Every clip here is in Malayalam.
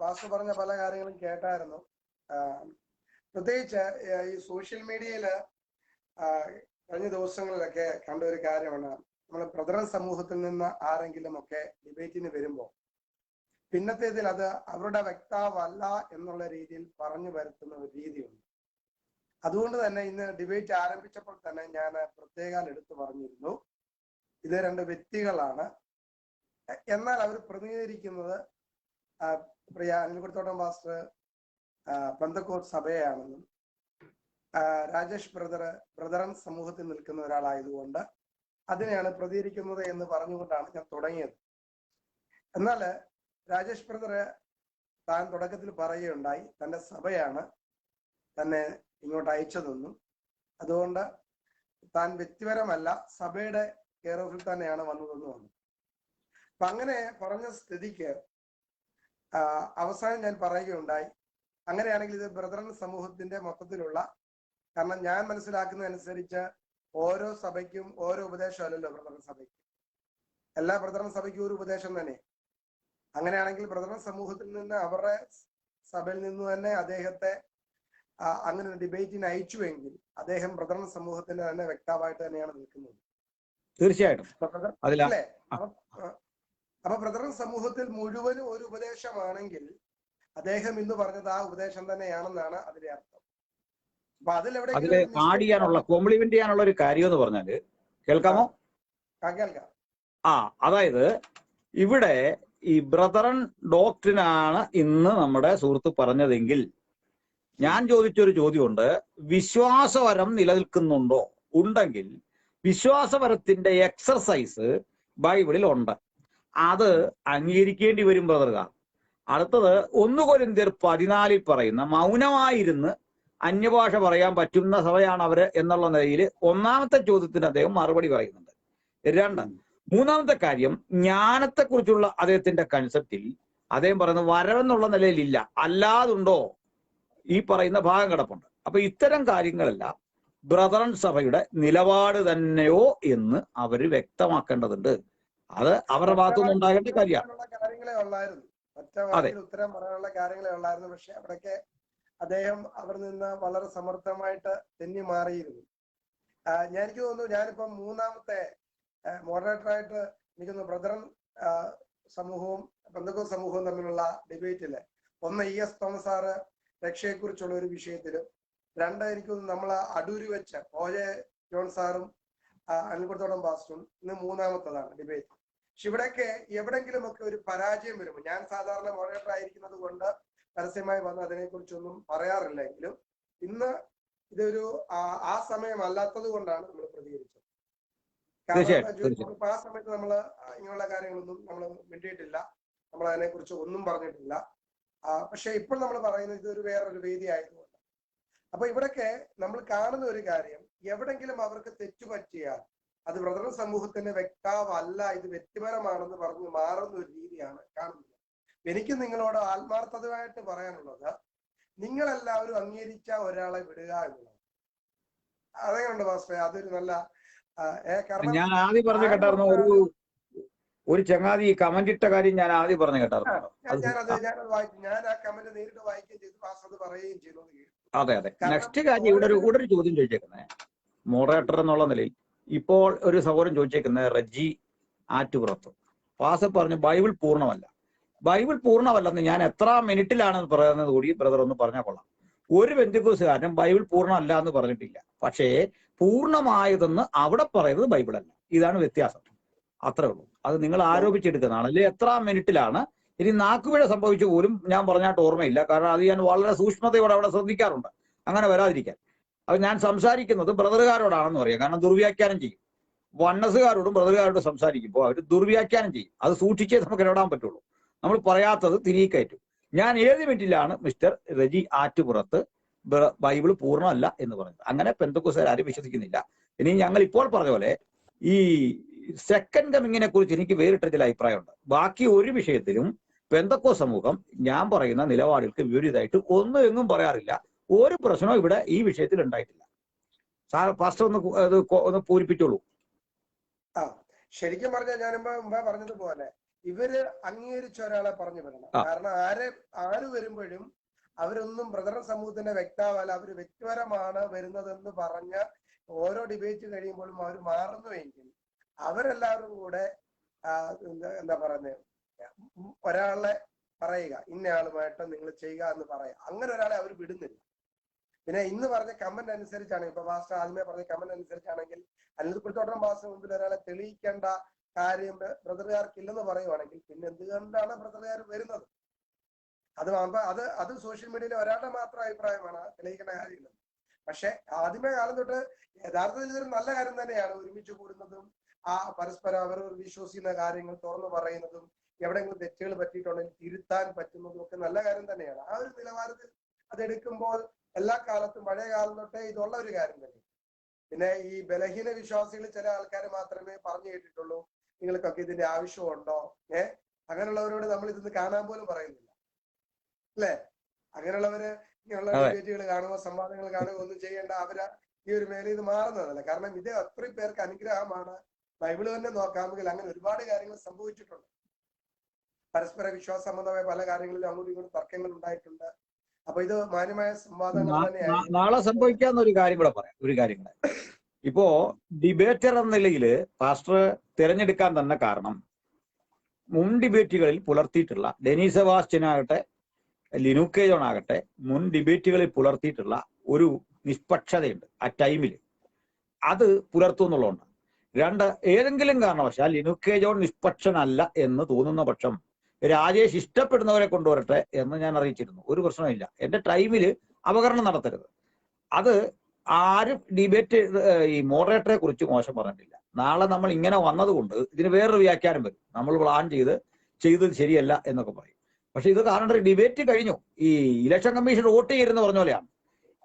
പാസ്റ്റർ പറഞ്ഞ പല കാര്യങ്ങളും കേട്ടായിരുന്നു. പ്രത്യേകിച്ച് ഈ സോഷ്യൽ മീഡിയയിൽ കഴിഞ്ഞ ദിവസങ്ങളിലൊക്കെ കണ്ട ഒരു കാര്യമാണ്. നമ്മൾ പ്രതിര സമൂഹത്തിൽ നിന്ന് ആരെങ്കിലും ഒക്കെ ഡിബേറ്റിന് വരുമ്പോൾ പിന്നത്തേതിൽ അത് അവരുടെ വ്യക്താവല്ല എന്നുള്ള രീതിയിൽ പറഞ്ഞു വരുത്തുന്ന ഒരു രീതിയുണ്ട്. അതുകൊണ്ട് തന്നെ ഇന്ന് ഡിബേറ്റ് ആരംഭിച്ചപ്പോൾ തന്നെ ഞാൻ പ്രത്യേകം എടുത്തു പറഞ്ഞിരുന്നു. ഇത് രണ്ട് വ്യക്തികളാണ്. എന്നാൽ അവർ പ്രതിനിധീകരിക്കുന്നത് പ്രിയ അനിൽകുടത്തോട്ടം മാസ്റ്റർ പന്തക്കൂർ സഭയാണെന്നും രാജേഷ് ബ്രദർ ബ്രദറൻ സമൂഹത്തിൽ നിൽക്കുന്ന ഒരാളായതുകൊണ്ട് അതിനെയാണ് പ്രതികരിക്കുന്നത് എന്ന് പറഞ്ഞുകൊണ്ടാണ് ഞാൻ തുടങ്ങിയത്. എന്നാൽ രാജേഷ് ബ്രദർ താൻ തുടക്കത്തിൽ പറയുകയുണ്ടായി തന്റെ സഭയാണ് തന്നെ ഇങ്ങോട്ട് അയച്ചതെന്നും അതുകൊണ്ട് താൻ വ്യക്തിപരമല്ല സഭയുടെ കെയർ ഓഫിൽ തന്നെയാണ് വന്നതെന്ന് വന്നു അപ്പൊ അങ്ങനെ പറഞ്ഞ സ്ഥിതിക്ക് അവസാനം ഞാൻ പറയുകയുണ്ടായി. അങ്ങനെയാണെങ്കിൽ ഇത് ബ്രദറൻ സമൂഹത്തിന്റെ മൊത്തത്തിലുള്ള കാരണം ഞാൻ മനസ്സിലാക്കുന്നതനുസരിച്ച് ഓരോ സഭയ്ക്കും ഓരോ ഉപദേശമല്ലല്ലോ ബ്രദറൻ സഭയ്ക്ക്. എല്ലാ ബ്രദറൻ സഭയ്ക്കും ഒരു ഉപദേശം തന്നെ. അങ്ങനെയാണെങ്കിൽ ബ്രദറൻ സമൂഹത്തിൽ നിന്ന് അവരുടെ സഭയിൽ നിന്ന് തന്നെ അദ്ദേഹത്തെ അങ്ങനെ ഒരു ഡിബേറ്റിന് അയച്ചുവെങ്കിൽ അദ്ദേഹം ബ്രദറൻ സമൂഹത്തിന്റെ തന്നെ വ്യക്താവായിട്ട് തന്നെയാണ് നിൽക്കുന്നത്. തീർച്ചയായിട്ടും. അപ്പൊ ബ്രദറൻ സമൂഹത്തിൽ മുഴുവനും ഒരു ഉപദേശമാണെങ്കിൽ അദ്ദേഹം ഇന്ന് പറഞ്ഞത് ആ ഉപദേശം തന്നെയാണെന്നാണ് അതിന്റെ അർത്ഥം. അപ്പൊ അതിലെവിടെ അതിൽ ആഡ് ചെയ്യാനുള്ള കോംപ്ലിമെന്റ് ചെയ്യാനുള്ള ഒരു കാര്യം എന്ന് പറഞ്ഞാൽ കേൾക്കാമോ കേൾക്കാം. ആ അതായത് ഇവിടെ ഈ ബ്രദറൻ ഡോക്ടറിനാണ് ഇന്ന് നമ്മുടെ സുഹൃത്ത് പറഞ്ഞതെങ്കിൽ ഞാൻ ചോദിച്ചൊരു ചോദ്യമുണ്ട്. വിശ്വാസവരം നിലനിൽക്കുന്നുണ്ടോ? ഉണ്ടെങ്കിൽ വിശ്വാസവരത്തിന്റെ എക്സർസൈസ് ബൈബിളിൽ ഉണ്ട്. അത് അംഗീകരിക്കേണ്ടി വരും ബ്രദറുകാർ അടുത്തത് ഒന്ന് കൊരിന്തിയർ പതിനാലിൽ പറയുന്ന മൗനമായിരുന്ന് അന്യഭാഷ പറയാൻ പറ്റുന്ന സഭയാണ് അവർ എന്നുള്ള നിലയിൽ ഒന്നാമത്തെ ചോദ്യത്തിന് അദ്ദേഹം മറുപടി പറയുന്നുണ്ട്. രണ്ട് മൂന്നാമത്തെ കാര്യം ജ്ഞാനത്തെക്കുറിച്ചുള്ള അദ്ദേഹത്തിന്റെ കൺസെപ്റ്റിൽ അദ്ദേഹം പറയുന്നത് വരവെന്നുള്ള നിലയിലില്ല. അല്ലാതുണ്ടോ? ഈ പറയുന്ന ഭാഗം കിടപ്പുണ്ട്. അപ്പൊ ഇത്തരം കാര്യങ്ങളെല്ലാം ബ്രദറൻ സഭയുടെ നിലപാട് തന്നെയോ എന്ന് അവർ വ്യക്തമാക്കേണ്ടതുണ്ട്. അത് അവരുടെ ഭാഗത്തുനിന്ന് ഉണ്ടാകേണ്ട കാര്യമാണ്. അതെ. ഉത്തരം പറയാനുള്ള കാര്യങ്ങളെ ഉള്ളായിരുന്നു. പക്ഷെ അവിടൊക്കെ അദ്ദേഹം അവർ നിന്ന് വളരെ സമർത്ഥമായിട്ട് തെന്നി മാറിയിരുന്നു. ഞാൻ എനിക്ക് തോന്നുന്നു ഞാനിപ്പം മൂന്നാമത്തെ മോഡറേറ്ററായിട്ട് തോന്നുന്നു ബ്രദറൻ സമൂഹവും ബന്ധുക്കൾ സമൂഹവും തമ്മിലുള്ള ഡിബേറ്റിൽ ഒന്ന് ഇ എസ് തോമസ് സാറ് രക്ഷയെക്കുറിച്ചുള്ള ഒരു വിഷയത്തിലും രണ്ട് എനിക്ക് നമ്മൾ അടൂരി വെച്ച ഓജെ ജോൺ സാറും അനിൽകുടത്തോടം പാസ്റ്ററും ഇന്ന് മൂന്നാമത്തതാണ് ഡിബേറ്റ് പക്ഷെ ഇവിടെയൊക്കെ എവിടെങ്കിലുമൊക്കെ ഒരു പരാജയം വരുമ്പോൾ ഞാൻ സാധാരണ മോഡറേറ്റർ ആയിരിക്കുന്നത് കൊണ്ട് പരസ്യമായി വന്ന് അതിനെക്കുറിച്ചൊന്നും പറയാറില്ലെങ്കിലും ഇന്ന് ഇതൊരു ആ- സമയം അല്ലാത്തത് കൊണ്ടാണ് നമ്മൾ പ്രതികരിച്ചത്. കാരണം ആ സമയത്ത് നമ്മൾ ഇങ്ങനെയുള്ള കാര്യങ്ങളൊന്നും നമ്മൾ മിണ്ടിയിട്ടില്ല. നമ്മൾ അതിനെക്കുറിച്ച് ഒന്നും പറഞ്ഞിട്ടില്ല. പക്ഷെ ഇപ്പോൾ നമ്മൾ പറയുന്നത് ഇതൊരു വേറൊരു വേദി ആയതുകൊണ്ട് അപ്പൊ ഇവിടൊക്കെ നമ്മൾ കാണുന്ന ഒരു കാര്യം എവിടെങ്കിലും അവർക്ക് തെറ്റുപറ്റിയാൽ അത് ബ്രദർ സമൂഹത്തിന്റെ വ്യക്താവല്ല ഇത് വ്യക്തിപരമാണെന്ന് പറഞ്ഞ് മാറുന്ന ഒരു രീതിയാണ് കാണുന്നത്. എനിക്ക് നിങ്ങളോട് ആത്മാർത്ഥതയായിട്ട് പറയാനുള്ളത് നിങ്ങളെല്ലാവരും അംഗീകരിച്ച ഒരാളെ വിടുക എന്നുള്ളത് അതെങ്ങനെയുണ്ട് വാസ്തവ അതൊരു നല്ല ഞാൻ ആദ്യം പറഞ്ഞു കേട്ടായിരുന്നു ഒരു ഒരു ചങ്ങാതി കമന്റ് ഇട്ട കാര്യം ഞാൻ ആദ്യം പറഞ്ഞു കേട്ടായിരുന്നു. ഞാൻ- ഞാനത് ഞാനത് വായിച്ചു ഞാൻ ആ കമന്റ് നേരിട്ട് വായിക്കുകയും ചെയ്തു പാസ് അത് പറയുകയും ചെയ്തു അതെ അതെ. നെക്സ്റ്റ് കാര്യം ഇവിടെ ഒരു ഇവിടെ ഒരു ചോദ്യം ചോദിച്ചേക്കുന്നത് മോഡറേറ്റർ എന്നുള്ള നിലയിൽ ഇപ്പോൾ ഒരു സഹോദരൻ ചോദിച്ചേക്കുന്നത് റജി ആറ്റുപുറത്ത് പാസ പറഞ്ഞു ബൈബിൾ പൂർണമല്ല. ബൈബിൾ പൂർണമല്ലെന്ന് ഞാൻ എത്ര മിനിറ്റിലാണ് പറയുന്നത് കൂടി ബ്രദർ ഒന്ന് പറഞ്ഞാൽ കൊള്ളാം. ഒരു ബന്ധുക്കോസുകാരനും ബൈബിൾ പൂർണമല്ല എന്ന് പറഞ്ഞിട്ടില്ല. പക്ഷേ പൂർണമായതെന്ന് അവിടെ പറയുന്നത് ബൈബിൾ അല്ല ഇതാണ് വ്യത്യാസം. അത്രേ ഉള്ളൂ. അത് നിങ്ങൾ ആരോപിച്ചെടുക്കുന്നതാണ്. അല്ലെങ്കിൽ എത്ര മിനിറ്റിലാണ്? ഇനി നാക്കുപിഴ സംഭവിച്ചു പോലും ഞാൻ പറഞ്ഞാട്ട് ഓർമ്മയില്ല. കാരണം അത് ഞാൻ വളരെ സൂക്ഷ്മതയോടെ അവിടെ ശ്രദ്ധിക്കാറുണ്ട്. അങ്ങനെ വരാതിരിക്കാൻ. അത് ഞാൻ സംസാരിക്കുന്നത് ബ്രദറുകാരോടാണെന്ന് പറയാം. കാരണം ദുർവ്യാഖ്യാനം ചെയ്യും. വണ്ണസുകാരോടും ബ്രദറുകാരോടും സംസാരിക്കുമ്പോൾ അവർ ദുർവ്യാഖ്യാനം ചെയ്യും. അത് സൂക്ഷിച്ചേ നമുക്ക് ഇടപെടാൻ പറ്റുള്ളൂ. നമ്മൾ പറയാത്തത് തിരികെ കയറ്റും. ഞാൻ ഏത് മിനിറ്റിലാണ് മിസ്റ്റർ രജി ആറ്റുപുറത്ത് ബൈബിൾ പൂർണമല്ല എന്ന് പറഞ്ഞത്? അങ്ങനെ പെന്തക്കുസാർ ആരും വിശ്വസിക്കുന്നില്ല. ഇനി ഞങ്ങൾ ഇപ്പോൾ പറഞ്ഞ പോലെ ഈ സെക്കൻഡ് കമ്മിങ്ങിനെ കുറിച്ച് എനിക്ക് വേറിട്ട ചില അഭിപ്രായമുണ്ട്. ബാക്കി ഒരു വിഷയത്തിലും പെന്തക്കോ സമൂഹം ഞാൻ പറയുന്ന നിലപാടുകൾക്ക് വിപരീതമായിട്ട് ഒന്നും എങ്ങും പറയാറില്ല. ഒരു പ്രശ്നവും ഇവിടെ ഈ വിഷയത്തിൽ ഉണ്ടായിട്ടില്ല. സാർ ഫസ്റ്റ് ഒന്ന് ഒന്ന് പൂരിപ്പിച്ചോളൂ. ആ ശരിക്കും പറഞ്ഞാൽ ഞാൻ മുമ്പ് പറഞ്ഞതുപോലെ ഇവർ അംഗീകരിച്ച ഒരാളെ പറഞ്ഞു വിടണം. കാരണം ആരെ ആര് വരുമ്പോഴും അവരൊന്നും ബ്രദർ സമൂഹത്തിന്റെ വ്യക്താവല്ല. അവർ വ്യക്തിപരമാണ് വരുന്നതെന്ന് പറഞ്ഞ ഓരോ ഡിബേറ്റ് കഴിയുമ്പോഴും അവർ മാറുന്നുവെങ്കിൽ അവരെല്ലാവരും കൂടെ എന്താ എന്താ പറയുന്നത് ഒരാളെ പറയുക. ഇന്നയാളുമായിട്ട് നിങ്ങൾ ചെയ്യുക എന്ന് പറയുക. അങ്ങനെ ഒരാളെ അവർ വിടുന്നില്ല. പിന്നെ ഇന്ന് പറഞ്ഞ കമന്റ് അനുസരിച്ചാണ് ഇപ്പൊ മാസ്റ്റർ ആദ്യമേ പറഞ്ഞ കമന്റ് അനുസരിച്ചാണെങ്കിൽ അനിൽക്കുത്തോട്ടം മാസ്റ്റർ മുമ്പിൽ ഒരാളെ തെളിയിക്കേണ്ട കാര്യം ബ്രദർകാർക്കില്ലെന്ന് പറയുവാണെങ്കിൽ പിന്നെ എന്തുകൊണ്ടാണ് ബ്രദറുകാർ വരുന്നത്? അത് അത് അത് സോഷ്യൽ മീഡിയയിലെ ഒരാളുടെ മാത്രം അഭിപ്രായമാണ് തെളിയിക്കേണ്ട കാര്യമില്ല. പക്ഷെ ആദ്യമേ കാലം തൊട്ട് യഥാർത്ഥത്തിൽ ഇതൊരു നല്ല കാര്യം തന്നെയാണ് ഒരുമിച്ച് കൂടുന്നതും ആ പരസ്പരം അവർ വിശ്വസിക്കുന്ന കാര്യങ്ങൾ തുറന്നു പറയുന്നതും എവിടെയെങ്കിലും തെറ്റുകൾ പറ്റിയിട്ടുണ്ടെങ്കിൽ തിരുത്താൻ പറ്റുന്നതും ഒക്കെ നല്ല കാര്യം തന്നെയാണ്. ആ ഒരു നിലവാരത്തിൽ അതെടുക്കുമ്പോൾ എല്ലാ കാലത്തും പഴയ കാലം തൊട്ടേ ഇതുള്ള ഒരു കാര്യം തന്നെ. പിന്നെ ഈ ബലഹീന വിശ്വാസികൾ ചില ആൾക്കാർ മാത്രമേ പറഞ്ഞു കേട്ടിട്ടുള്ളൂ. നിങ്ങൾക്കൊക്കെ ഇതിന്റെ ആവശ്യമുണ്ടോ? ഏ? അങ്ങനെയുള്ളവരോട് നമ്മൾ ഇതൊന്ന് കാണാൻ പോലും പറയുന്നില്ല. അല്ലേ? അങ്ങനെയുള്ളവര് ഇങ്ങനെയുള്ള. ഡിബേറ്റുകൾ കാണുക സംവാദങ്ങൾ കാണുക ഒന്നും ചെയ്യേണ്ട. അവർ ഈ ഒരു മേഖല ഇത് മാറുന്നതല്ല. കാരണം ഇത് അത്രയും പേർക്ക് അനുഗ്രഹമാണ്. ബൈബിൾ തന്നെ നോക്കാമെങ്കിൽ അങ്ങനെ ഒരുപാട് കാര്യങ്ങൾ സംഭവിച്ചിട്ടുണ്ട്. പരസ്പര വിശ്വാസ സംബന്ധമായ പല കാര്യങ്ങളിലും അങ്ങോട്ടും ഇങ്ങോട്ടും തർക്കങ്ങൾ ഉണ്ടായിട്ടുണ്ട്. അപ്പൊ ഇത് മാന്യമായ സംവാദങ്ങൾ നാളെ സംഭവിക്കാവുന്ന ഒരു കാര്യം കൂടെ പറയാം ഒരു കാര്യം കൂടെ. ഇപ്പോ ഡിബേറ്റർ എന്ന നിലയിൽ പാസ്റ്റർ തിരഞ്ഞെടുക്കാൻ തന്നെ കാരണം മുൻ ഡിബേറ്റുകളിൽ പുലർത്തിയിട്ടുള്ള ഡെനീസ് സെബാസ്റ്റ്യൻ ലിനുക്കേജോൺ ജോൺ ആകട്ടെ മുൻ ഡിബേറ്റുകളിൽ പുലർത്തിയിട്ടുള്ള ഒരു നിഷ്പക്ഷതയുണ്ട് ആ ടൈമിൽ അത് പുലർത്തുന്നുള്ളതുകൊണ്ട് രണ്ട് ഏതെങ്കിലും കാരണവശാൽ ലിനുക്കേജോൺ ജോൺ നിഷ്പക്ഷനല്ല എന്ന് തോന്നുന്ന പക്ഷം രാജേഷ് ഇഷ്ടപ്പെടുന്നവരെ കൊണ്ടുവരട്ടെ എന്ന് ഞാൻ അറിയിച്ചിരുന്നു. ഒരു പ്രശ്നമില്ല എന്റെ ടൈമിൽ അപകരണം നടത്തരുത്. അത് ആരും ഡിബേറ്റ് ഈ മോഡറേറ്ററെ കുറിച്ച് മോശം പറഞ്ഞിട്ടില്ല. നാളെ നമ്മൾ ഇങ്ങനെ വന്നതുകൊണ്ട് ഇതിന് വേറൊരു വ്യാഖ്യാനം വരും. നമ്മൾ പ്ലാൻ ചെയ്ത് ചെയ്തത് ശരിയല്ല എന്നൊക്കെ പറയും. പക്ഷെ ഇത് കാരണം ഡിബേറ്റ് കഴിഞ്ഞു. ഈ ഇലക്ഷൻ കമ്മീഷൻ വോട്ട് ചെയ്യരുന്ന് പറഞ്ഞ പോലെയാണ്.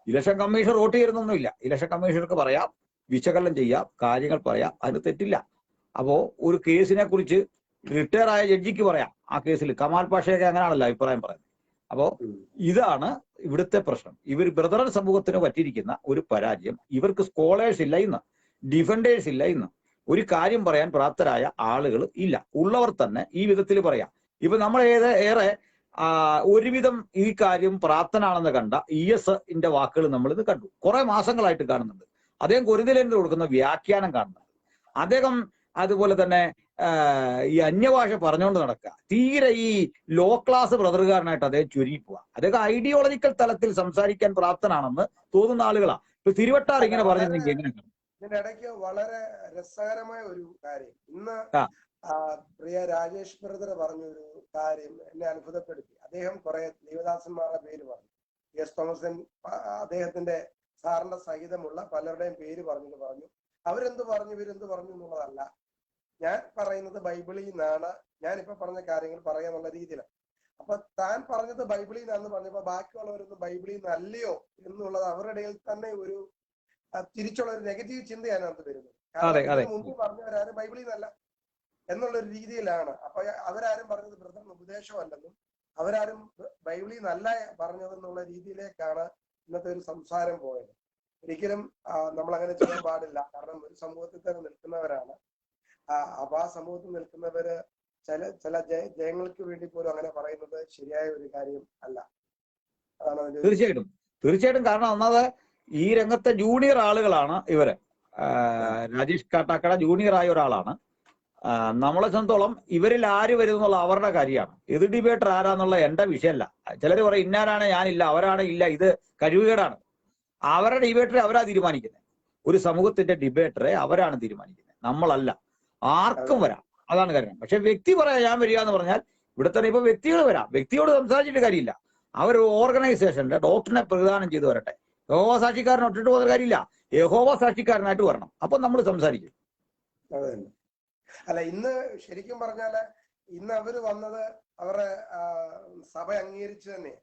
ഇലക്ഷൻ കമ്മീഷൻ വോട്ട് ചെയ്യരുന്നൊന്നുമില്ല ഇലക്ഷൻ കമ്മീഷണർക്ക് പറയാം വിശകലനം ചെയ്യാം കാര്യങ്ങൾ പറയാം. അതിന് തെറ്റില്ല. അപ്പോ ഒരു കേസിനെ കുറിച്ച് റിട്ടയർ ആയ ജഡ്ജിക്ക് പറയാം ആ കേസിൽ. കമാൽ പാഷയൊക്കെ അങ്ങനെയാണല്ലോ അഭിപ്രായം പറയുന്നത്. അപ്പോ ഇതാണ് ഇവിടുത്തെ പ്രശ്നം. ഇവർ ബ്രദറൻ സമൂഹത്തിന് പറ്റിയിരിക്കുന്ന ഒരു പരാജയം. ഇവർക്ക് സ്കോളേഴ്സ് ഇല്ല ഇന്ന്. ഡിഫൻഡേഴ്സ് ഇല്ല ഇന്ന്. ഒരു കാര്യം പറയാൻ പ്രാപ്തരായ ആളുകൾ ഇല്ല. ഉള്ളവർ തന്നെ ഈ വിധത്തിൽ പറയാം. ഇപ്പൊ നമ്മൾ ഏത് ഏറെ ഒരുവിധം ഈ കാര്യം പ്രാപ്തനാണെന്ന് കണ്ട ഇ എസ് ഇന്റെ വാക്കുകൾ നമ്മൾ ഇത് കണ്ടു. കുറെ മാസങ്ങളായിട്ട് കാണുന്നുണ്ട്. അദ്ദേഹം കുരുതിലേന്ദ്ര കൊടുക്കുന്ന വ്യാഖ്യാനം കാണുന്നുണ്ട്. അദ്ദേഹം അതുപോലെ തന്നെ ഈ അന്യഭാഷ പറഞ്ഞുകൊണ്ട് നടക്കുക. തീരെ ഈ ലോ ക്ലാസ് ബ്രദറുകാരനായിട്ട് അദ്ദേഹം ചുരുങ്ങി പോവാ. അദ്ദേഹം ഐഡിയോളജിക്കൽ തലത്തിൽ സംസാരിക്കാൻ പ്രാപ്തനാണെന്ന് തോന്നുന്ന ആളുകളാ. ഇപ്പൊ തിരുവട്ടാർ ഇങ്ങനെ പറഞ്ഞിരുന്നെങ്കിൽ എങ്ങനെ? ഇതിന്റെ വളരെ രസകരമായ ഒരു കാര്യം. ഇന്ന് പ്രിയ രാജേഷ് ബ്രദർ പറഞ്ഞൊരു കാര്യം എന്നെ അത്ഭുതപ്പെടുത്തി. അദ്ദേഹം കുറെ ദേവദാസന്മാരുടെ പേര് പറഞ്ഞു. എസ് തോമസൻ അദ്ദേഹത്തിന്റെ സാറിന്റെ സഹിതമുള്ള പലരുടെയും പേര് പറഞ്ഞിട്ട് പറഞ്ഞു. അവരെന്ത് പറഞ്ഞു ഇവരെന്ത് പറഞ്ഞു എന്നുള്ളതല്ല. ഞാൻ പറയുന്നത് ബൈബിളിൽ നിന്നാണ്. ഞാൻ ഇപ്പൊ പറഞ്ഞ കാര്യങ്ങൾ പറയാന്നുള്ള രീതിയിലാണ് അപ്പൊ താൻ പറഞ്ഞത് ബൈബിളിൽ നിന്നാന്ന് പറഞ്ഞപ്പോ ബാക്കിയുള്ളവരൊന്നും ബൈബിളിൽ നിന്നല്ലയോ എന്നുള്ളത് അവരുടെ ഇടയിൽ തന്നെ ഒരു തിരിച്ചുള്ള ഒരു നെഗറ്റീവ് ചിന്തയാണ് അത് വരുന്നത്. കാരണം മുമ്പ് പറഞ്ഞവരാരും ബൈബിളിൽ നിന്നല്ല എന്നുള്ള ഒരു രീതിയിലാണ്. അപ്പൊ അവരാരും പറഞ്ഞത് ബ്രദറിന് ഉപദേശമല്ലെന്നും അവരാരും ബൈബിളിൽ നിന്നല്ല പറഞ്ഞതെന്നുള്ള രീതിയിലേക്കാണ് ഇന്നത്തെ ഒരു സംസാരം പോയത്. ഒരിക്കലും നമ്മൾ അങ്ങനെ ചെയ്യാൻ പാടില്ല. കാരണം ഒരു സമൂഹത്തിൽ തന്നെ നിൽക്കുന്നവരാണ്. അപ്പൊ ആ സമൂഹത്തിൽ നിൽക്കുന്നവര് ചില ചില ജയ- ജയങ്ങൾക്ക് വേണ്ടി പോലും അങ്ങനെ പറയുന്നത് ശരിയായ ഒരു കാര്യം അല്ല. അതാണ് തീർച്ചയായിട്ടും. തീർച്ചയായിട്ടും കാരണം ഒന്നാമത് ഈ രംഗത്തെ ജൂനിയർ ആളുകളാണ് ഇവർ. രാജേഷ് കാട്ടാക്കട ജൂനിയർ ആയ ഒരാളാണ്. നമ്മളെ സംബന്ധിച്ചോളം ഇവരിൽ ആര് വരും എന്നുള്ള അവരുടെ കാര്യമാണ്. എതിർ ഡിബേറ്റർ ആരാന്നുള്ള എന്റെ വിഷയമല്ല. ചിലർ പറയും ഇന്നാരാണ്? ഞാനില്ല. അവരാണ്? ഇല്ല. ഇത് കഴിവുകേടാണ് അവരുടെ ഡിബേറ്ററെ അവരാ തീരുമാനിക്കുന്നത് ഒരു സമൂഹത്തിന്റെ ഡിബേറ്ററെ അവരാണ് തീരുമാനിക്കുന്നത് നമ്മളല്ല. ആർക്കും വരാം. അതാണ് കാര്യം. പക്ഷെ വ്യക്തി പറയാം ഞാൻ വരിക എന്ന് പറഞ്ഞാൽ ഇവിടെ തന്നെ ഇപ്പൊ വ്യക്തികൾ വരാം. വ്യക്തിയോട് സംസാരിച്ചിട്ട് കാര്യമില്ല. അവർ ഓർഗനൈസേഷന്റെ ഡോക്ടറിനെ പ്രദാനം ചെയ്തു വരട്ടെ. യഹോവ സാക്ഷിക്കാരനെ ഒട്ടിട്ട് പോകുന്ന കാര്യമില്ല. യഹോവ സാക്ഷിക്കാരനായിട്ട് വരണം. അപ്പൊ നമ്മൾ സംസാരിക്കും. അല്ല ഇന്ന് ശരിക്കും പറഞ്ഞാൽ ഇന്ന് അവർ വന്നത് അവരുടെ സഭ അംഗീകരിച്ചു തന്നെ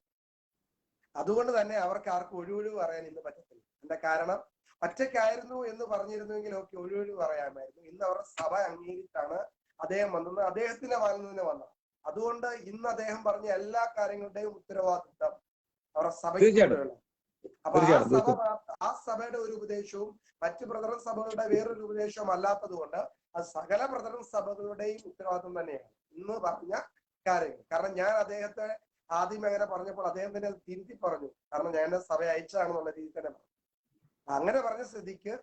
അതുകൊണ്ട് തന്നെ അവർക്ക് ആർക്കും ഒഴിവൊഴിവ് പറയാൻ ഇന്ന് പറ്റത്തില്ല. എന്താ കാരണം? ഒറ്റയ്ക്കായിരുന്നു എന്ന് പറഞ്ഞിരുന്നുവെങ്കിൽ ഓക്കെ ഒഴിവൊഴി പറയാമായിരുന്നു. ഇന്ന് അവരുടെ സഭ അംഗീകരിച്ചാണ് അദ്ദേഹം വന്നത്. അദ്ദേഹത്തിന്റെ വാലിൽ നിന്ന് വന്നത്. അതുകൊണ്ട് ഇന്ന് അദ്ദേഹം പറഞ്ഞ എല്ലാ കാര്യങ്ങളുടെയും ഉത്തരവാദിത്തം അവരുടെ സഭയ്ക്ക്. അപ്പൊ ആ സഭ ആ സഭയുടെ ഒരു ഉപദേശവും മറ്റ് ബ്രദറൻ സഭകളുടെ വേറൊരു ഉപദേശവും അല്ലാത്തത് കൊണ്ട് അത് സകല ബ്രദറൻ സഭകളുടെയും ഉത്തരവാദിത്വം തന്നെയാണ്. ഇന്ന് പറഞ്ഞ കാര്യങ്ങൾ. കാരണം ഞാൻ അദ്ദേഹത്തെ ആദ്യം അങ്ങനെ പറഞ്ഞപ്പോൾ അദ്ദേഹം തന്നെ തിരുത്തി പറഞ്ഞു. കാരണം ഞാൻ സഭ അയച്ചതാണെന്നുള്ള രീതിയിൽ തന്നെ പറഞ്ഞു. അങ്ങനെ പറഞ്ഞ സ്ഥിതിക്ക്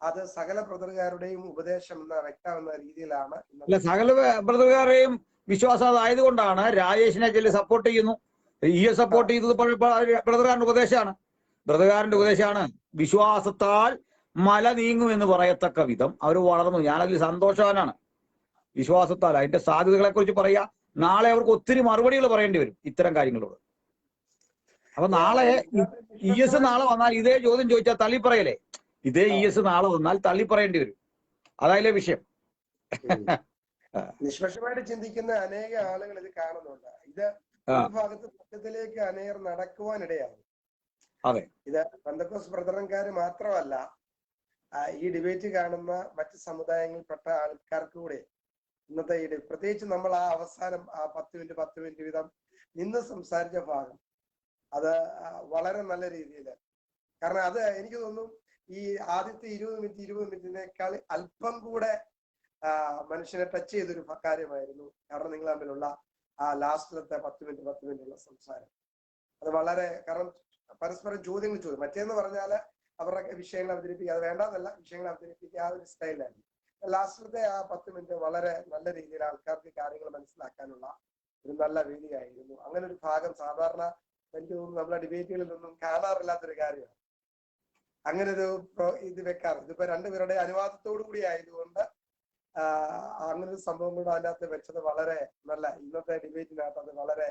അത് സകല ബ്രദറുകാരുടെയും ഉപദേശം എന്ന വ്യക്തമെന്ന രീതിയിലാണ് അല്ല സകല ബ്രദറുകാരെയും വിശ്വാസം ആയതുകൊണ്ടാണ് രാജേഷിനെ ചെല്ലി സപ്പോർട്ട് ചെയ്യുന്നു. ഈ സപ്പോർട്ട് ചെയ്തത് ബ്രദറുകാരന്റെ ഉപദേശമാണ്. ബ്രദറുകാരന്റെ ഉപദേശമാണ് വിശ്വാസത്താൽ മല നീങ്ങും എന്ന് പറയത്തക്ക വിധം അവർ വളർന്നു. ഞാനതിൽ സന്തോഷവാനാണ്. വിശ്വാസത്താൽ അതിന്റെ സാധ്യതകളെ കുറിച്ച് പറയാ നാളെ അവർക്ക് ഒത്തിരി മറുപടികൾ പറയേണ്ടി വരും ഇത്തരം കാര്യങ്ങളോട്. അപ്പൊ നാളെ ഇ എസ് നാളെ വന്നാൽ ഇതേ ചോദ്യം ചോദിച്ചാൽ തള്ളി പറയലേ ഇതേ ഇ എസ് നാളെ വന്നാൽ തള്ളി പറയേണ്ടി വരും. അതായാലേ വിഷയം. നിഷ്പക്ഷമായിട്ട് ചിന്തിക്കുന്ന അനേക ആളുകൾ ഇത് കാണുന്നുണ്ട്. ഇത് ഒരു ഭാഗത്ത് സത്യത്തിലേക്ക് അനേകർ നടക്കുവാനിടയാകും. അതെ. ഇത് ബന്ധക്കോസ് ബ്രദറൻകാര് മാത്രമല്ല ഈ ഡിബേറ്റ് കാണുന്ന മറ്റ് സമുദായങ്ങളിൽപ്പെട്ട ആൾക്കാർക്ക് കൂടെ ഇന്നത്തെ ഈ പ്രത്യേകിച്ച് നമ്മൾ ആ അവസാനം ആ പത്ത് മിനിറ്റ് പത്ത് മിനിറ്റ് വീതം നിന്ന് സംസാരിച്ച ഭാഗം അത് വളരെ നല്ല രീതിയിൽ. കാരണം അത് എനിക്ക് തോന്നുന്നു ഈ ആദ്യത്തെ ഇരുപത് മിനിറ്റ് ഇരുപത് മിനിറ്റിനേക്കാൾ അല്പം കൂടെ മനുഷ്യനെ ടച്ച് ചെയ്തൊരു കാര്യമായിരുന്നു. കാരണം നിങ്ങൾ തമ്മിലുള്ള ആ ലാസ്റ്റിലത്തെ പത്ത് മിനിറ്റ് പത്ത് മിനിറ്റുള്ള സംസാരം. അത് വളരെ കാരണം പരസ്പരം ചോദ്യങ്ങൾ ചോദ്യം മറ്റേന്ന് പറഞ്ഞാൽ അവരുടെ വിഷയങ്ങൾ അവതരിപ്പിക്കുക. അത് വേണ്ടെന്നല്ല വിഷയങ്ങൾ അവതരിപ്പിക്കുക ആ ഒരു സ്റ്റൈലായിരുന്നു. ലാസ്റ്റിലത്തെ ആ പത്ത് മിനിറ്റ് വളരെ നല്ല രീതിയിൽ ആൾക്കാർക്ക് കാര്യങ്ങൾ മനസ്സിലാക്കാനുള്ള ഒരു നല്ല വേദിയായിരുന്നു. അങ്ങനെ ഒരു ഭാഗം സാധാരണ എനിക്ക് തോന്നുന്നു നമ്മളെ ഡിബേറ്റുകളിൽ നിന്നും കാണാറില്ലാത്തൊരു കാര്യമാണ്. അങ്ങനെ ഒരു ഇത് വെക്കാറ്. ഇതിപ്പോ രണ്ടുപേരുടെ അനുവാദത്തോടു കൂടി ആയതുകൊണ്ട് അങ്ങനെ ഒരു സംഭവം കൂടെ അതിനകത്ത് വെച്ചത് വളരെ നല്ല ഇന്നത്തെ ഡിബേറ്റിനകത്ത് അത് വളരെ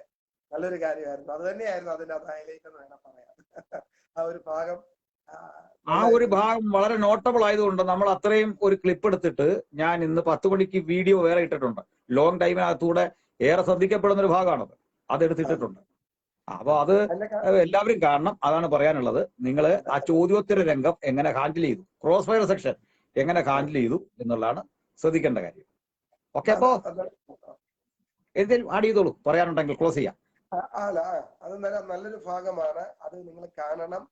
നല്ലൊരു കാര്യമായിരുന്നു. അത് തന്നെയായിരുന്നു അതിനകത്ത് ഹൈലൈറ്റ് എന്ന് വേണം പറയാം ആ ഒരു ഭാഗം ആ ഒരു ഭാഗം വളരെ നോട്ടബിൾ ആയതുകൊണ്ട് നമ്മൾ അത്രയും ഒരു ക്ലിപ്പ് എടുത്തിട്ട് ഞാൻ ഇന്ന് പത്ത് മണിക്ക് വീഡിയോ വേറെ ഇട്ടിട്ടുണ്ട്. ലോങ് ടൈമിനകത്തൂടെ ഏറെ ശ്രദ്ധിക്കപ്പെടുന്ന ഒരു ഭാഗമാണത്. അത് എടുത്തിട്ടിട്ടുണ്ട് അപ്പൊ അത് എല്ലാവരും കാണണം. അതാണ് പറയാനുള്ളത്. നിങ്ങൾ ആ ചോദ്യോത്തര രംഗം എങ്ങനെ ഹാൻഡിൽ ചെയ്തു? ക്രോസ് ഫയർ സെക്ഷൻ എങ്ങനെ ഹാൻഡിൽ ചെയ്തു എന്നുള്ളതാണ് ശ്രദ്ധിക്കേണ്ട കാര്യം. ഓക്കെ അപ്പോ എന്തെങ്കിലും ആഡ് ചെയ്തോളൂ. പറയാനുണ്ടെങ്കിൽ ക്ലോസ് ചെയ്യാം. അത് നല്ലൊരു ഭാഗമാണ്. അത് നിങ്ങൾ കാണണം.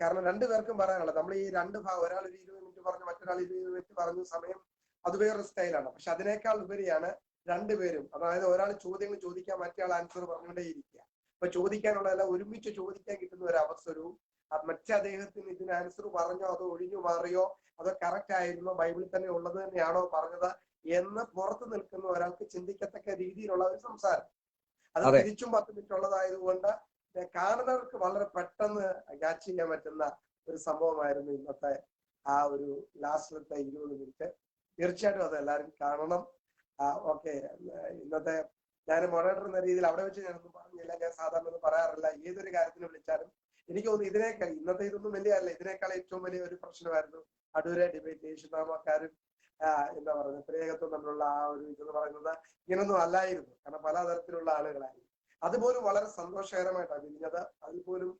കാരണം രണ്ടു പേർക്കും പറയാനുള്ളത്. നമ്മൾ ഈ രണ്ട് ഭാഗം ഒരാൾ ഒരു ഇരുപത് മിനിറ്റ് പറഞ്ഞു മറ്റൊരാൾ ഇരുപത് മിനിറ്റ് പറഞ്ഞു സമയം അത് വേറൊരു സ്റ്റൈലാണ് പക്ഷെ അതിനേക്കാൾ ഉപരിയാണ് രണ്ടുപേരും അതായത് ഒരാൾ ചോദ്യങ്ങൾ ചോദിക്കാൻ മറ്റേ ആൾ ആൻസർ പറഞ്ഞുകൊണ്ടേയിരിക്കുക. അപ്പൊ ചോദിക്കാനുള്ളതല്ല ഒരുമിച്ച് ചോദിക്കാൻ കിട്ടുന്ന ഒരു അവസരവും മറ്റേ അദ്ദേഹത്തിന് ഇതിന് ആൻസർ പറഞ്ഞോ അതോ ഒഴിഞ്ഞു മാറിയോ അതോ കറക്റ്റ് ആയിരുന്നോ ബൈബിളിൽ തന്നെ ഉള്ളത് തന്നെയാണോ പറഞ്ഞത് എന്ന് പുറത്ത് നിൽക്കുന്ന ഒരാൾക്ക് ചിന്തിക്കത്തക്ക രീതിയിലുള്ള ഒരു സംസാരം. അത് അതെ. തിരിച്ചും പത്ത് മിനിറ്റ് ഉള്ളതായതുകൊണ്ട് കാണുന്നവർക്ക് വളരെ പെട്ടെന്ന് ക്യാച്ച് ചെയ്യാൻ പറ്റുന്ന ഒരു സംഭവമായിരുന്നു ഇന്നത്തെ ആ ഒരു ലാസ്റ്റിലത്തെ ഇരുപത് മിനിറ്റ് തീർച്ചയായിട്ടും അത് എല്ലാവരും കാണണം. ഓക്കെ ഇന്നത്തെ ഞാൻ മോഡറേറ്റർ എന്ന രീതിയിൽ അവിടെ വെച്ച് ഞാനൊന്നും പറഞ്ഞില്ല ഞാൻ സാധാരണ ഒന്നും പറയാറില്ല. ഏതൊരു കാര്യത്തിന് വിളിച്ചാലും എനിക്ക് തോന്നുന്നു ഇതിനേക്കാൾ ഇന്നത്തെ ഇതൊന്നും വലിയ അല്ല ഇതിനേക്കാൾ ഏറ്റവും വലിയ ഒരു പ്രശ്നമായിരുന്നു അടൂരെ ഡിബേറ്റ് യേശുനാമക്കാരും എന്താ പറയുന്നത് സ്ത്രീകത്വം തമ്മിലുള്ള ആ ഒരു ഇതെന്ന് പറയുന്നത് ഇങ്ങനൊന്നും അല്ലായിരുന്നു. കാരണം പലതരത്തിലുള്ള ആളുകളായി അതുപോലും വളരെ സന്തോഷകരമായിട്ടാണ് പിരിഞ്ഞത് അതിൽ പോലും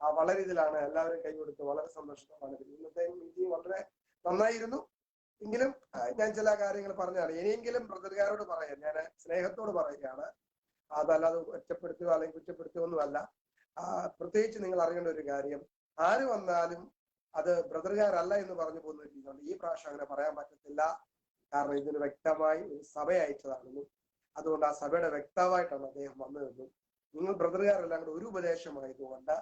വളരെ ഇതിലാണ് എല്ലാവരും കൈകൊടുത്ത് വളരെ സന്തോഷത്തോടെ. ഇന്നത്തെ മീറ്റിംഗ് വളരെ നന്നായിരുന്നു. എങ്കിലും ഞാൻ ചില കാര്യങ്ങൾ പറഞ്ഞാണ് ഇനിയെങ്കിലും ബ്രദർകാരോട് പറയാം. ഞാൻ സ്നേഹത്തോട് പറയുകയാണ്. അതല്ലാതെ ഒറ്റപ്പെടുത്തുക അല്ലെങ്കിൽ കുറ്റപ്പെടുത്തുക ഒന്നുമല്ല പ്രത്യേകിച്ച് നിങ്ങൾ അറിയേണ്ട ഒരു കാര്യം ആര് വന്നാലും അത് ബ്രദർകാരല്ല എന്ന് പറഞ്ഞു പോകുന്ന ഒരു രീതിയുണ്ട്. ഈ പ്രാവശ്യം അങ്ങനെ പറയാൻ പറ്റത്തില്ല. കാരണം ഇതിന് വ്യക്തമായി ഒരു സഭ അയച്ചതാണെന്നും അതുകൊണ്ട് ആ സഭയുടെ വ്യക്തമായിട്ടാണ് അദ്ദേഹം വന്നതെന്നും നിങ്ങൾ ബ്രദർകാരല്ല കൂടെ ഒരു ഉപദേശമായതുകൊണ്ട്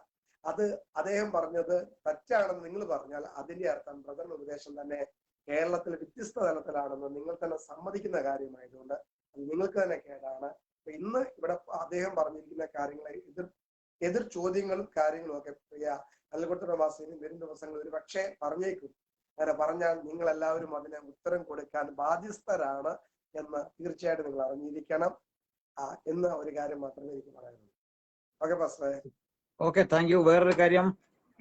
അത് അദ്ദേഹം പറഞ്ഞത് തെറ്റാണെന്ന് നിങ്ങൾ പറഞ്ഞാൽ അതിന്റെ അർത്ഥം ബ്രദറിന്റെ ഉപദേശം തന്നെ കേരളത്തിൽ വ്യത്യസ്ത തലത്തിലാണെന്ന് നിങ്ങൾ തന്നെ സമ്മതിക്കുന്ന കാര്യമായതുകൊണ്ട് നിങ്ങൾക്ക് തന്നെ കേടാണ്. ഇന്ന് ഇവിടെ അദ്ദേഹം പറഞ്ഞിരിക്കുന്ന കാര്യങ്ങളെ എതിർ എതിർ ചോദ്യങ്ങളും കാര്യങ്ങളും ഒക്കെ പ്രിയ അൽകൊട്ട വാസിനും വരും ദിവസങ്ങളിൽ ഒരു പക്ഷേ പറഞ്ഞേക്കും. അങ്ങനെ പറഞ്ഞാൽ നിങ്ങൾ എല്ലാവരും അതിന് ഉത്തരം കൊടുക്കാൻ ബാധ്യസ്ഥരാണ് എന്ന് തീർച്ചയായിട്ടും നിങ്ങൾ അറിഞ്ഞിരിക്കണം. എന്ന ഒരു കാര്യം മാത്രമേ എനിക്ക് പറയാനുള്ളൂ. ഓക്കെ പാസ്റ്ററെ. Okay thank you. വേറൊരു കാര്യം.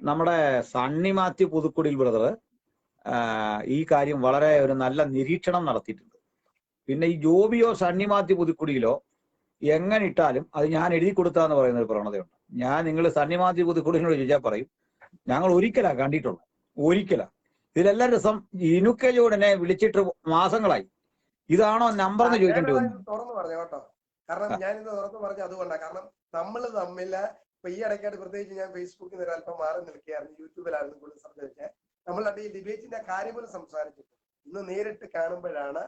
നമ്മുടെ സണ്ണി മാത്യു പുതുക്കുടിയിൽ ബ്രദർ ഈ കാര്യം വളരെ ഒരു നല്ല നിരീക്ഷണം നടത്തിയിട്ടുണ്ട്. പിന്നെ ഈ ജോബിയോ സണ്ണി മാത്യു പുതുക്കുടിയിലോ എങ്ങനെ ഇട്ടാലും അത് ഞാൻ എഴുതി കൊടുത്താന്ന് പറയുന്ന ഒരു പ്രവണതയുണ്ട്. ഞാൻ നിങ്ങൾ സണ്ണി മാത്യു പുതുക്കുടിനോട് ചോദിച്ചാൽ പറയും ഞങ്ങൾ ഒരിക്കലാ കണ്ടിട്ടുള്ളൂ ഒരിക്കലാ. ഇതിലെല്ലാം രസം ഇനുക്കെ ജോഡിനെ വിളിച്ചിട്ട് മാസങ്ങളായി. ഇതാണോ നമ്പർ എന്ന് ചോദിക്കേണ്ടി വന്നു ഞാനത് തുറന്നു പറഞ്ഞു കേട്ടോ. കാരണം ഞാൻ ഇത് തുറന്നു പറഞ്ഞു അതുകൊണ്ടാണ് കാരണം നമ്മൾ തമ്മിൽ ഇപ്പൊ ഈ ഇടയ്ക്കായിട്ട് പ്രത്യേകിച്ച് ഞാൻ ഫേസ്ബുക്കിൽ നിന്ന് ഒരല്പം മാറി നിൽക്കുകയായിരുന്നു യൂട്യൂബിലായിരുന്നു കൂടുതൽ സംസാരിച്ചത് നമ്മൾ ഈ ഡിബേറ്റിന്റെ കാര്യം പോലും സംസാരിച്ചിട്ടുണ്ട് ഇന്ന് നേരിട്ട് കാണുമ്പോഴാണ്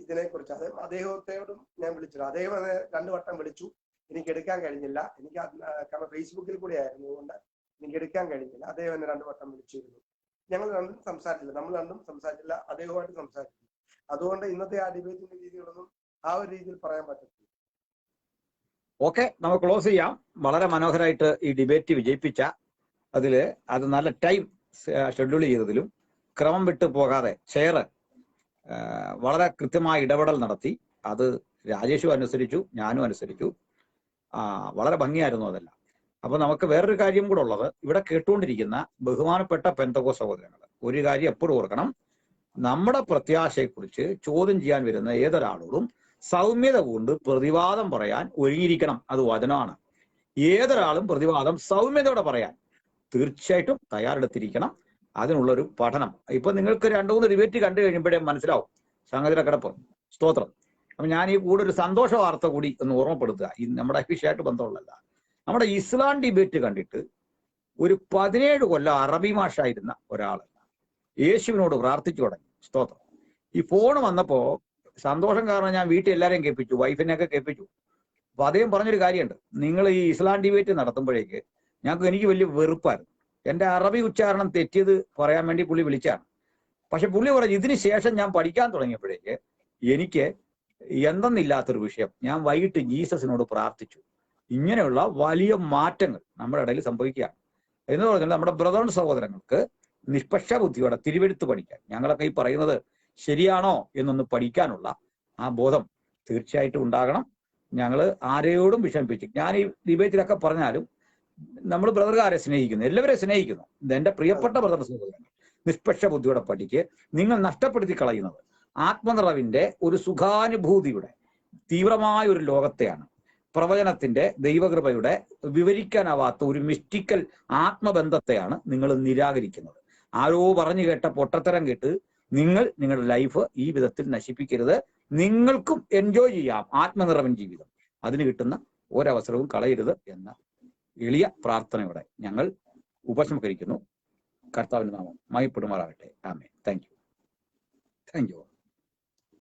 ഇതിനെക്കുറിച്ച് അത് അദ്ദേഹത്തോടും ഞാൻ വിളിച്ചിരുന്നു അദ്ദേഹം രണ്ടു വട്ടം വിളിച്ചു. എനിക്ക് എടുക്കാൻ കഴിഞ്ഞില്ല. എനിക്ക് കാരണം ഫേസ്ബുക്കിൽ കൂടി ആയിരുന്നു. അതുകൊണ്ട് എനിക്ക് എടുക്കാൻ കഴിഞ്ഞില്ല. അദ്ദേഹം എന്നെ രണ്ടു വട്ടം വിളിച്ചിരുന്നു. ഞങ്ങൾ രണ്ടും സംസാരിച്ചില്ല. നമ്മൾ രണ്ടും സംസാരിച്ചില്ല. അദ്ദേഹവുമായിട്ട് സംസാരിച്ചില്ല. അതുകൊണ്ട് ഇന്നത്തെ ആ ഡിബേറ്റിന്റെ രീതികളൊന്നും ആ ഒരു രീതിയിൽ പറയാൻ പറ്റത്തില്ല. ഓക്കെ നമുക്ക് ക്ലോസ് ചെയ്യാം. വളരെ മനോഹരമായിട്ട് ഈ ഡിബേറ്റ് വിജയിപ്പിച്ച അതിൽ അത് നല്ല ടൈം ഷെഡ്യൂൾ ചെയ്തതിലും ക്രമം വിട്ടു പോകാതെ ചെയർ വളരെ കൃത്യമായ ഇടപെടൽ നടത്തി. അത് രാജേഷും അനുസരിച്ചു ഞാനും അനുസരിച്ചു. വളരെ ഭംഗിയായിരുന്നു അതെല്ലാം. അപ്പൊ നമുക്ക് വേറൊരു കാര്യം കൂടെ ഉള്ളത്. ഇവിടെ കേട്ടുകൊണ്ടിരിക്കുന്ന ബഹുമാനപ്പെട്ട പെന്തകോ സഹോദരങ്ങൾ ഒരു കാര്യം എപ്പോഴും ഓർക്കണം. നമ്മുടെ പ്രത്യാശയെക്കുറിച്ച് ചോദ്യം ചെയ്യാൻ വരുന്ന ഏതൊരാളോടും സൗമ്യത കൊണ്ട് പ്രതിവാദം പറയാൻ ഒരുങ്ങിയിരിക്കണം. അത് വചനമാണ്. ഏതൊരാളും പ്രതിവാദം സൗമ്യതയോടെ പറയാൻ. തീർച്ചയായിട്ടും തയ്യാറെടുത്തിരിക്കണം. അതിനുള്ള ഒരു പഠനം. ഇപ്പൊ നിങ്ങൾക്ക് രണ്ടു മൂന്ന് ഡിബേറ്റ് കണ്ടു കഴിയുമ്പോഴേ മനസ്സിലാവും. സംഗതിയുടെ കിടപ്പ്. സ്തോത്രം. അപ്പൊ ഞാൻ ഈ കൂടെ ഒരു സന്തോഷ വാർത്ത കൂടി ഒന്ന് ഓർമ്മപ്പെടുത്തുക. ഈ നമ്മുടെ വിഷയമായിട്ട് ബന്ധമുള്ളതല്ല. നമ്മുടെ ഇസ്ലാം ഡിബേറ്റ് കണ്ടിട്ട് ഒരു പതിനേഴ് കൊല്ലം അറബി മാഷായിരുന്ന ഒരാൾ. യേശുവിനോട് പ്രാർത്ഥിച്ചു തുടങ്ങി. സ്തോത്രം. ഈ ഫോൺ വന്നപ്പോ സന്തോഷം കാരണം ഞാൻ വീട്ടിൽ എല്ലാരെയും കേൾപ്പിച്ചു. വൈഫിനെയൊക്കെ കേൾപ്പിച്ചു. അപ്പൊ അദ്ദേഹം പറഞ്ഞൊരു കാര്യമുണ്ട്. നിങ്ങൾ ഈ ഇസ്ലാം ഡിബേറ്റ് നടത്തുമ്പോഴേക്ക് ഞങ്ങൾക്ക് എനിക്ക് വലിയ വെറുപ്പായിരുന്നു. എന്റെ അറബി ഉച്ചാരണം തെറ്റിയത് പറയാൻ വേണ്ടി പുള്ളി വിളിച്ചാണ്. പക്ഷെ പുള്ളി പറഞ്ഞു ഇതിന് ശേഷം ഞാൻ പഠിക്കാൻ തുടങ്ങിയപ്പോഴേക്ക് എനിക്ക് എന്തെന്നില്ലാത്തൊരു വിഷയം ഞാൻ വൈകിട്ട് ജീസസിനോട് പ്രാർത്ഥിച്ചു. ഇങ്ങനെയുള്ള വലിയ മാറ്റങ്ങൾ നമ്മുടെ ഇടയിൽ സംഭവിക്കുകയാണ്. എന്ന് പറഞ്ഞാൽ നമ്മുടെ ബ്രദർ സഹോദരങ്ങൾക്ക് നിഷ്പക്ഷ ബുദ്ധിയോടെ തിരുവെടുത്ത് പഠിക്കാൻ ഞങ്ങളൊക്കെ ഈ പറയുന്നത് ശരിയാണോ എന്നൊന്ന് പഠിക്കാനുള്ള ആ ബോധം തീർച്ചയായിട്ടും ഉണ്ടാകണം. ഞങ്ങൾ ആരെയോടും വിഷമിപ്പിച്ചു ഞാൻ ഈ ഡിബേറ്റിലൊക്കെ പറഞ്ഞാലും നമ്മൾ ബ്രദർകാരെ സ്നേഹിക്കുന്നു എല്ലാവരെയും സ്നേഹിക്കുന്നു. എന്റെ പ്രിയപ്പെട്ട ബ്രദർ സഹോദരങ്ങൾ നിഷ്പക്ഷ ബുദ്ധിയുടെ പഠിക്ക് നിങ്ങൾ നഷ്ടപ്പെടുത്തി കളയുന്നത്. ആത്മനിറവിന്റെ ഒരു സുഖാനുഭൂതിയുടെ തീവ്രമായ ഒരു ലോകത്തെയാണ്. പ്രവചനത്തിന്റെ ദൈവകൃപയുടെ വിവരിക്കാനാവാത്ത ഒരു മിസ്റ്റിക്കൽ ആത്മബന്ധത്തെയാണ് നിങ്ങൾ നിരാകരിക്കുന്നത്. ആരോ പറഞ്ഞു കേട്ട പൊട്ടത്തരം കേട്ട് നിങ്ങൾ നിങ്ങളുടെ ലൈഫ് ഈ വിധത്തിൽ നശിപ്പിക്കരുത്. നിങ്ങൾക്കും എൻജോയ് ചെയ്യാം ആത്മനിറവൻ ജീവിതം. അതിന് കിട്ടുന്ന ഒരവസരവും കളയരുത് എന്ന എളിയ പ്രാർത്ഥനയോടെ ഞങ്ങൾ ഉപസംഹരിക്കുന്നു കർത്താവിന്റെ നാമം മയപ്പെടുമാറാകട്ടെ ആമേ താങ്ക് യു താങ്ക് യു